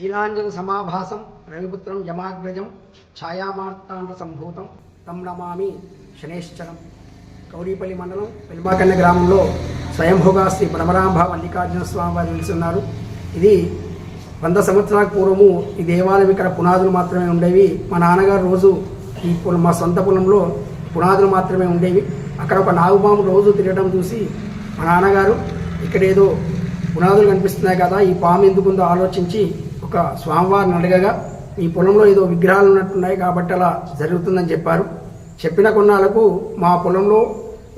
నీలాంజన సమాభాసం రవిపుత్రం యమాగ్రజం ఛాయామార్తాండ సంభూతం తం నమామి శనేశ్వరం కౌరీపల్లి మండలం వెల్మాకన్న గ్రామంలో స్వయంభూగా శ్రీ బ్రహ్మరాంభ మల్లికార్జున స్వామి వారు నిలుస్తున్నారు ఇది వంద సంవత్సరాల పూర్వము ఈ దేవాలయం ఇక్కడ పునాదులు మాత్రమే ఉండేవి. మా నాన్నగారు రోజు ఈ మా సొంత పొలంలో పునాదులు మాత్రమే ఉండేవి. అక్కడ ఒక నాగుపాము రోజు తిరగడం చూసి మా నాన్నగారు ఇక్కడ ఏదో పునాదులు కనిపిస్తున్నాయి కదా ఈ పాము ఎందుకుందో ఆలోచించి ఒక స్వామివారిని అడగగా ఈ పొలంలో ఏదో విగ్రహాలు ఉన్నట్టున్నాయి కాబట్టి అలా జరుగుతుందని చెప్పారు. చెప్పిన కొన్నాళ్ళకు మా పొలంలో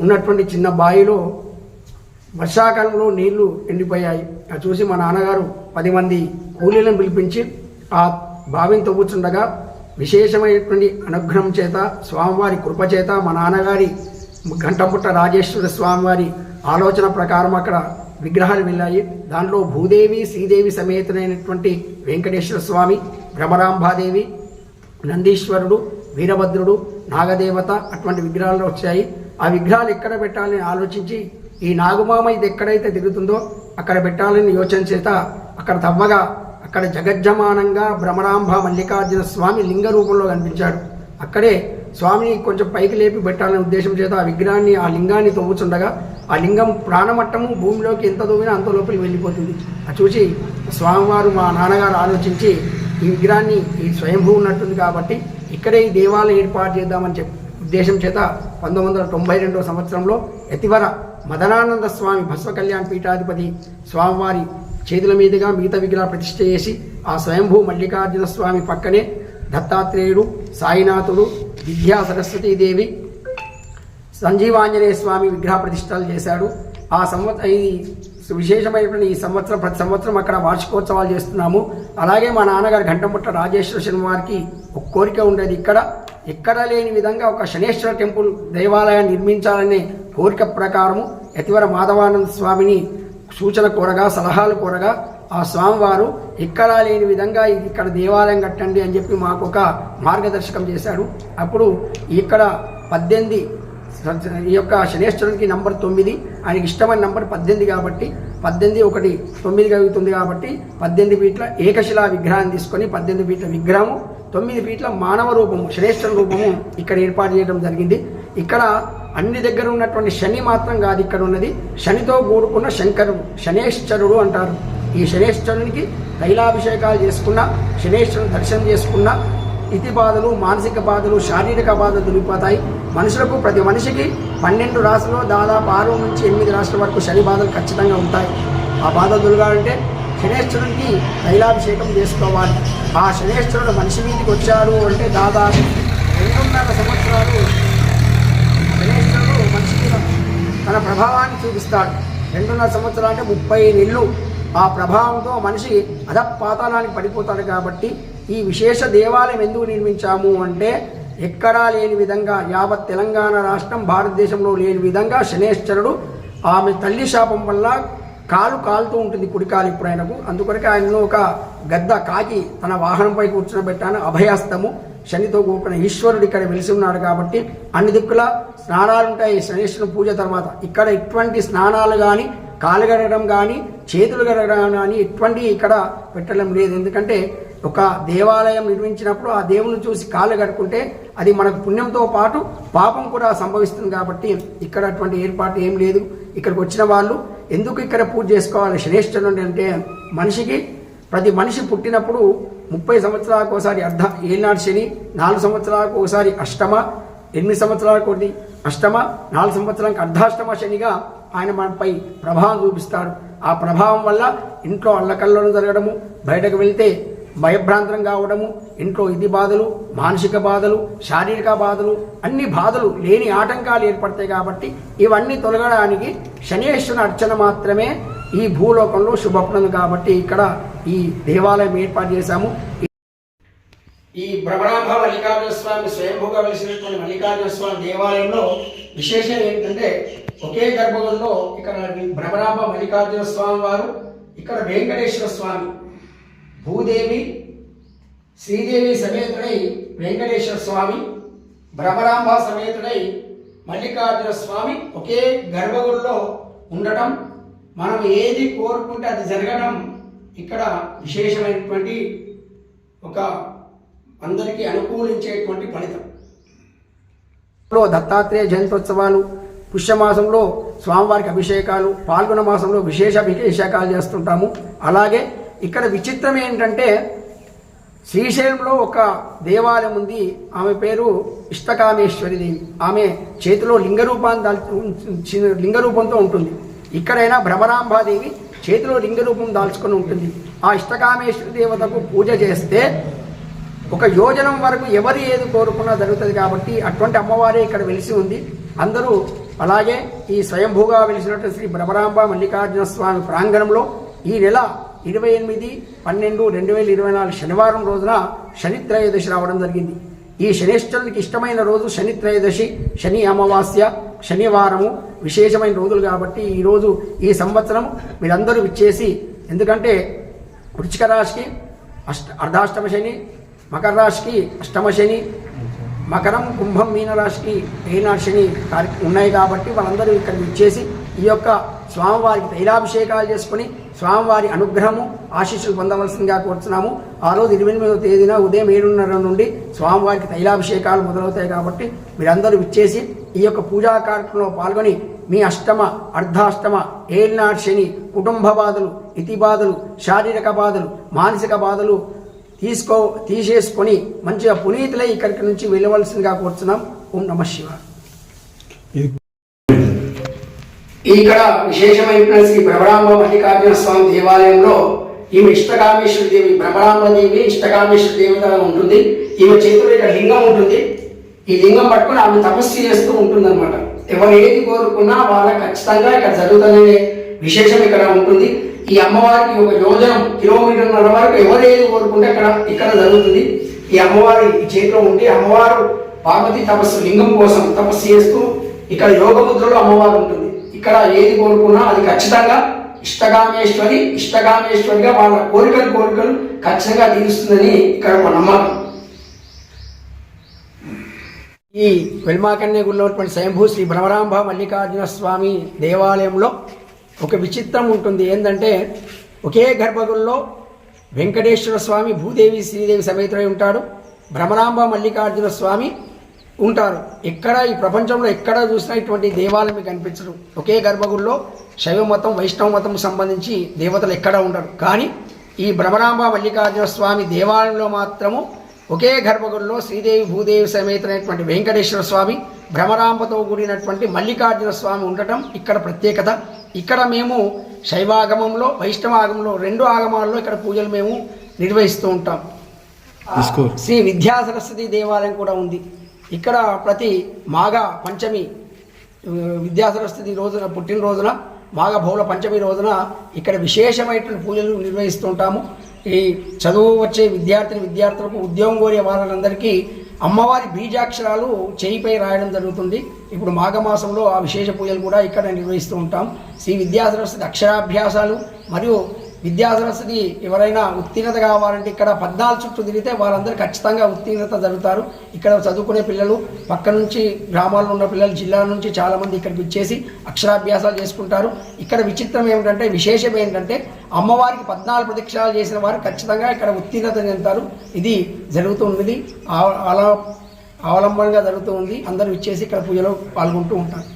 ఉన్నటువంటి చిన్న బావిలో వర్షాకాలంలో నీళ్ళు ఎండిపోయాయి. అది చూసి మా నాన్నగారు పది మంది కూలీలను పిలిపించి ఆ బావిని తవ్వుచుండగా విశేషమైనటువంటి అనుగ్రహం చేత స్వామివారి కృప చేత మా నాన్నగారి గంటపుట్ట రాజేశ్వర స్వామివారి ఆలోచన ప్రకారం అక్కడ విగ్రహాలు వెళ్ళాయి. దాంట్లో భూదేవి శ్రీదేవి సమేతమైనటువంటి వెంకటేశ్వర స్వామి భ్రమరాంబాదేవి నందీశ్వరుడు వీరభద్రుడు నాగదేవత అటువంటి విగ్రహాలు వచ్చాయి. ఆ విగ్రహాలు ఎక్కడ పెట్టాలని ఆలోచించి ఈ నాగుమామ ఇది ఎక్కడైతే తిరుగుతుందో అక్కడ పెట్టాలని యోచన చేత అక్కడ తవ్వగా అక్కడ జగజ్జమానంగా భ్రమరాంభ మల్లికార్జున స్వామి లింగ రూపంలో కనిపించాడు. అక్కడే స్వామిని కొంచెం పైకి లేపి పెట్టాలనే ఉద్దేశం చేత ఆ విగ్రహాన్ని ఆ లింగాన్ని తవ్వుచుండగా ఆ లింగం ప్రాణమట్టము భూమిలోకి ఎంత తవ్వినా అంత లోపలికి వెళ్ళిపోతుంది. అది చూసి స్వామివారు మా నాన్నగారు ఆలోచించి ఈ విగ్రహాన్ని ఈ స్వయంభూ ఉన్నట్టుంది కాబట్టి ఇక్కడే ఈ దేవాలయం ఏర్పాటు చేద్దామని చెప్పి ఉద్దేశం చేత పంతొమ్మిది వందల తొంభై రెండవ సంవత్సరంలో ఎతివర మదనానంద స్వామి భస్వ కళ్యాణ్ పీఠాధిపతి స్వామివారి చేతుల మీదుగా మిగతా విగ్రహ ప్రతిష్ఠ చేసి ఆ స్వయంభూ మల్లికార్జున స్వామి పక్కనే దత్తాత్రేయుడు సాయినాథుడు విద్యా సరస్వతీదేవి సంజీవాంజనేయ స్వామి విగ్రహ ప్రతిష్టలు చేశాడు. ఆ సంవత్సరం ఈ విశేషమైనటువంటి ఈ సంవత్సరం ప్రతి సంవత్సరం అక్కడ వార్షికోత్సవాలు చేస్తున్నాము. అలాగే మా నాన్నగారు ఘంటముట్ట రాజేశ్వర శర్మ వారికి ఒక కోరిక ఉండేది ఇక్కడ. ఎక్కడ లేని విధంగా ఒక శనేశ్వర టెంపుల్ దేవాలయాన్ని నిర్మించాలనే కోరిక ప్రకారము యతివర మాధవానంద స్వామిని సూచన కోరగా సలహాలు కోరగా ఆ స్వామివారు ఎక్కడా లేని విధంగా ఇక్కడ దేవాలయం కట్టండి అని చెప్పి మాకు ఒక మార్గదర్శకం చేశాడు. అప్పుడు ఇక్కడ పద్దెనిమిది ఈ యొక్క శనేశ్వరునికి నంబర్ తొమ్మిది ఆయనకి ఇష్టమైన నంబర్ పద్దెనిమిది కాబట్టి పద్దెనిమిది ఒకటి తొమ్మిది కలుగుతుంది కాబట్టి పద్దెనిమిది ఫీట్ల ఏకశిలా విగ్రహాన్ని తీసుకొని పద్దెనిమిది ఫీట్ల విగ్రహము తొమ్మిది ఫీట్ల మానవ రూపము శనేశ్వర రూపము ఇక్కడ ఏర్పాటు చేయడం జరిగింది. ఇక్కడ అన్ని దగ్గర ఉన్నటువంటి శని మాత్రం కాదు ఇక్కడ ఉన్నది శనితో కూడుకున్న శంకరుడు శనేశ్వరుడు అంటారు. ఈ శనేశ్వరునికి తైలాభిషేకాలు చేసుకున్న శనేశ్వరుని దర్శనం చేసుకున్న ఇతి బాధలు మానసిక బాధలు శారీరక బాధలు దొరికిపోతాయి. మనుషులకు ప్రతి మనిషికి పన్నెండు రాష్ట్రంలో దాదాపు ఆరు నుంచి ఎనిమిది రాష్ట్రాల వరకు శని బాధలు ఖచ్చితంగా ఉంటాయి. ఆ బాధలు తొలగాలంటే శనేశ్వరునికి తైలాభిషేకం చేసుకోవాలి. ఆ శనేశ్వరుడు మనిషి మీదకి వచ్చారు అంటే దాదాపు రెండున్నర సంవత్సరాలు తన ప్రభావాన్ని చూపిస్తాడు. రెండున్నర సంవత్సరాలు అంటే ముప్పై నెలలు. ఆ ప్రభావంతో మనిషి అధపాతాలానికి పడిపోతాడు కాబట్టి ఈ విశేష దేవాలయం ఎందుకు నిర్మించాము అంటే ఎక్కడా లేని విధంగా యావత్ తెలంగాణ రాష్ట్రం భారతదేశంలో లేని విధంగా శనేశ్వరుడు ఆమె తల్లి శాపం వల్ల కాలు కాలుతూ ఉంటుంది కుడికాలు ఇప్పుడు ఆయనకు అందుకొరకే ఆయనలో ఒక గద్ద కాకి తన వాహనంపై కూర్చునబెట్టాను అభయాస్తము శనితో కూడుకున్న ఈశ్వరుడు ఇక్కడ వెలిసి ఉన్నాడు కాబట్టి అన్ని దిక్కుల స్నానాలు ఉంటాయి. శనేశ్వరుని పూజ తర్వాత ఇక్కడ ఎటువంటి స్నానాలు కానీ కాలు గడగడం కానీ చేతులు గడగడం కానీ ఎటువంటి ఇక్కడ పెట్టడం లేదు. ఎందుకంటే ఒక దేవాలయం నిర్మించినప్పుడు ఆ దేవుని చూసి కాళ్ళు కట్టుకుంటే అది మనకు పుణ్యంతో పాటు పాపం కూడా సంభవిస్తుంది కాబట్టి ఇక్కడ అటువంటి ఏర్పాటు ఏం లేదు. ఇక్కడికి వచ్చిన వాళ్ళు ఎందుకు ఇక్కడ పూజ చేసుకోవాలి? శ్రేష్ఠుడు అంటే మనిషికి ప్రతి మనిషి పుట్టినప్పుడు ముప్పై సంవత్సరాలకు ఒకసారి అర్ధ ఏనాడు శని నాలుగు సంవత్సరాలకు ఒకసారి అష్టమ ఎనిమిది సంవత్సరాలకు ఒకటి అష్టమ నాలుగు సంవత్సరాలకు అర్ధాష్టమ శనిగా ఆయన మనపై ప్రభావం చూపిస్తాడు. ఆ ప్రభావం వల్ల ఇంట్లో అల్లకల్లోను జరగడము బయటకు వెళ్తే భయభ్రాంతం కావడము ఇంట్లో ఇది బాధలు మానసిక బాధలు శారీరక బాధలు అన్ని బాధలు లేని ఆటంకాలు ఏర్పడతాయి కాబట్టి ఇవన్నీ తొలగడానికి శనేశ్వరుని అర్చన మాత్రమే ఈ భూలోకంలో శుభప్రదం కాబట్టి ఇక్కడ ఈ దేవాలయం ఏర్పాటు చేశాము. ఈ భ్రమరాంభ మల్లికార్జున స్వామి స్వయంభూగా వెలిసినటువంటి మల్లికార్జున స్వామి దేవాలయంలో విశేషం ఏంటంటే ఒకే గర్భగుడిలో ఇక్కడ భ్రమరాంభ మల్లికార్జున స్వామి వారు ఇక్కడ వెంకటేశ్వర స్వామి భూదేవి శ్రీదేవి సమేతుడై వెంకటేశ్వర స్వామి భ్రమరాంబ సమేతుడై మల్లికార్జున స్వామి ఒకే గర్భగుడిలో ఉండటం మనం ఏది కోరుకుంటే అది జరగడం ఇక్కడ విశేషమైనటువంటి ఒక అందరికీ అనుకూలించేటువంటి ఫలితం. దత్తాత్రేయ జయంతోత్సవాలు పుష్యమాసంలో స్వామివారికి అభిషేకాలు పాల్గొన మాసంలో విశేష అభిషేకాలు చేస్తుంటాము. అలాగే ఇక్కడ విచిత్రం ఏంటంటే శ్రీశైలంలో ఒక దేవాలయం ఉంది. ఆమె పేరు ఇష్టకామేశ్వరి దేవి. ఆమె చేతిలో లింగ రూపాన్ని దాల్చి లింగ రూపంతో ఉంటుంది. ఇక్కడైనా భ్రమరాంబాదేవి చేతిలో లింగ రూపం దాల్చుకొని ఉంటుంది. ఆ ఇష్టకామేశ్వరి దేవతకు పూజ చేస్తే ఒక యోజనం వరకు ఎవరు ఏది కోరుకున్నా జరుగుతుంది కాబట్టి అటువంటి అమ్మవారే ఇక్కడ వెలిసి ఉంది. అందరూ అలాగే ఈ స్వయంభూగా వెలిసినట్టు శ్రీ భ్రమరాంబ మల్లికార్జున స్వామి ప్రాంగణంలో ఈ నెల ఇరవై ఎనిమిది పన్నెండు రెండు వేల ఇరవై నాలుగు శనివారం రోజున శని త్రయోదశి రావడం జరిగింది. ఈ శనేశ్వరునికి ఇష్టమైన రోజు శని త్రయోదశి శని అమావాస్య శనివారము విశేషమైన రోజులు కాబట్టి ఈరోజు ఈ సంవత్సరం మీరందరూ విచ్చేసి ఎందుకంటే వృచ్చిక రాశికి అష్ట అర్ధాష్టమ శని మకర రాశికి అష్టమ శని మకరం కుంభం మీన రాశికి ఏనాడు శని ఉన్నాయి కాబట్టి వాళ్ళందరూ ఇక్కడ ఇచ్చేసి ఈ యొక్క స్వామివారికి తైలాభిషేకాలు చేసుకుని స్వామివారి అనుగ్రహము ఆశీస్సులు పొందవలసిందిగా కోరుతున్నాము ఆ రోజు ఇరవై ఎనిమిదవ తేదీన ఉదయం ఏడున్నర నుండి స్వామివారికి తైలాభిషేకాలు మొదలవుతాయి కాబట్టి మీరందరూ విచ్చేసి ఈ యొక్క పూజా కార్యక్రమంలో పాల్గొని మీ అష్టమ అర్ధాష్టమ ఏళ్ళనాడు శని కుటుంబ బాధలు ఇతి బాధలు శారీరక బాధలు మానసిక బాధలు తీసుకో తీసేసుకొని మంచిగా పునీతులై ఇక్కడికి నుంచి వెళ్ళవలసిందిగా కోరుతున్నాం. ఓం నమ శివ ఇక్కడ విశేషమైన శ్రీ భ్రమరాంబ మల్లికార్జున స్వామి దేవాలయంలో ఈమె ఇష్టకామేశ్వరి దేవి భ్రమరాంబ దేవి ఇష్టకామేశ్వరి దేవతగా ఉంటుంది. ఈమె చేతిలో ఇక్కడ లింగం ఉంటుంది. ఈ లింగం పట్టుకుని ఆమె తపస్సు చేస్తూ ఉంటుంది అనమాట ఎవరు ఏది కోరుకున్నా వాళ్ళ ఖచ్చితంగా ఇక్కడ జరుగుతుందనే విశేషం ఇక్కడ ఉంటుంది. ఈ అమ్మవారికి ఒక యోజనం కిలోమీటర్న్నర వరకు ఎవరు ఏది కోరుకుంటే అక్కడ ఇక్కడ జరుగుతుంది. ఈ అమ్మవారి ఈ చేతిలో ఉంటే అమ్మవారు పార్వతి తపస్సు లింగం కోసం తపస్సు చేస్తూ ఇక్కడ యోగ ముద్రలో అమ్మవారు ఉంటుంది. ఇక్కడ ఏది కోరుకున్నా అది ఖచ్చితంగా ఇష్టగామేశ్వరి ఇష్టగామేశ్వరిగా వాళ్ళ కోరికలు కోరికలు ఖచ్చితంగా తీరుస్తుందని ఇక్కడ ఒక నమ్మకం. ఈ వెల్మాకన్య గుడిలో ఉన్నటువంటి స్వయంభూ శ్రీ భ్రమరాంబ మల్లికార్జున స్వామి దేవాలయంలో ఒక విచిత్రం ఉంటుంది. ఏంటంటే ఒకే గర్భగుడిలో వెంకటేశ్వర స్వామి భూదేవి శ్రీదేవి సమేతుడై ఉంటాడు. భ్రమరాంబ మల్లికార్జున స్వామి ఉంటారు. ఎక్కడ ఈ ప్రపంచంలో ఎక్కడ చూసినా ఇటువంటి దేవాలయం మీకు కనిపించరు ఒకే గర్భగుడిలో శైవ మతం వైష్ణవ మతం సంబంధించి దేవతలు ఎక్కడ ఉండరు. కానీ ఈ భ్రమరాంబ మల్లికార్జున స్వామి దేవాలయంలో మాత్రము ఒకే గర్భగుడిలో శ్రీదేవి భూదేవి సమేతమైనటువంటి వెంకటేశ్వర స్వామి భ్రమరాంబతో కూడినటువంటి మల్లికార్జున స్వామి ఉండటం ఇక్కడ ప్రత్యేకత. ఇక్కడ మేము శైవాగమంలో వైష్ణవాగమంలో రెండు ఆగమాల్లో ఇక్కడ పూజలు మేము నిర్వహిస్తూ ఉంటాం. శ్రీ విద్యా సరస్వతి దేవాలయం కూడా ఉంది. ఇక్కడ ప్రతి మాఘ పంచమి విద్యా సరస్వతి రోజున పుట్టినరోజున మాఘ బహుళ పంచమి రోజున ఇక్కడ విశేషమైనటువంటి పూజలు నిర్వహిస్తుంటాము ఈ చదువు వచ్చే విద్యార్థిని విద్యార్థులకు ఉద్యోగం కోరే వాళ్ళందరికీ అమ్మవారి బీజాక్షరాలు చేయిపై రాయడం జరుగుతుంది. ఇప్పుడు మాఘమాసంలో ఆ విశేష పూజలు కూడా ఇక్కడ నిర్వహిస్తూ ఉంటాం. శ్రీ విద్యా సరస్వతి అక్షరాభ్యాసాలు మరియు విద్యా సరస్వతి ఎవరైనా ఉత్తీర్ణత కావాలంటే ఇక్కడ పద్నాలుగు చుట్టూ తిరిగితే వారందరూ ఖచ్చితంగా ఉత్తీర్ణత జరుగుతారు. ఇక్కడ చదువుకునే పిల్లలు పక్క నుంచి గ్రామాల్లో ఉన్న పిల్లలు జిల్లా నుంచి చాలామంది ఇక్కడికి వచ్చేసి అక్షరాభ్యాసాలు చేసుకుంటారు. ఇక్కడ విచిత్రం ఏమిటంటే విశేషం ఏంటంటే అమ్మవారికి పద్నాలుగు ప్రదక్షిణాలు చేసిన వారు ఖచ్చితంగా ఇక్కడ ఉత్తీర్ణత చెందుతారు. ఇది జరుగుతున్నది ఆ- అవలంబనంగా జరుగుతూ ఉంది అందరూ ఇచ్చేసి ఇక్కడ పూజలో పాల్గొంటూ ఉంటారు.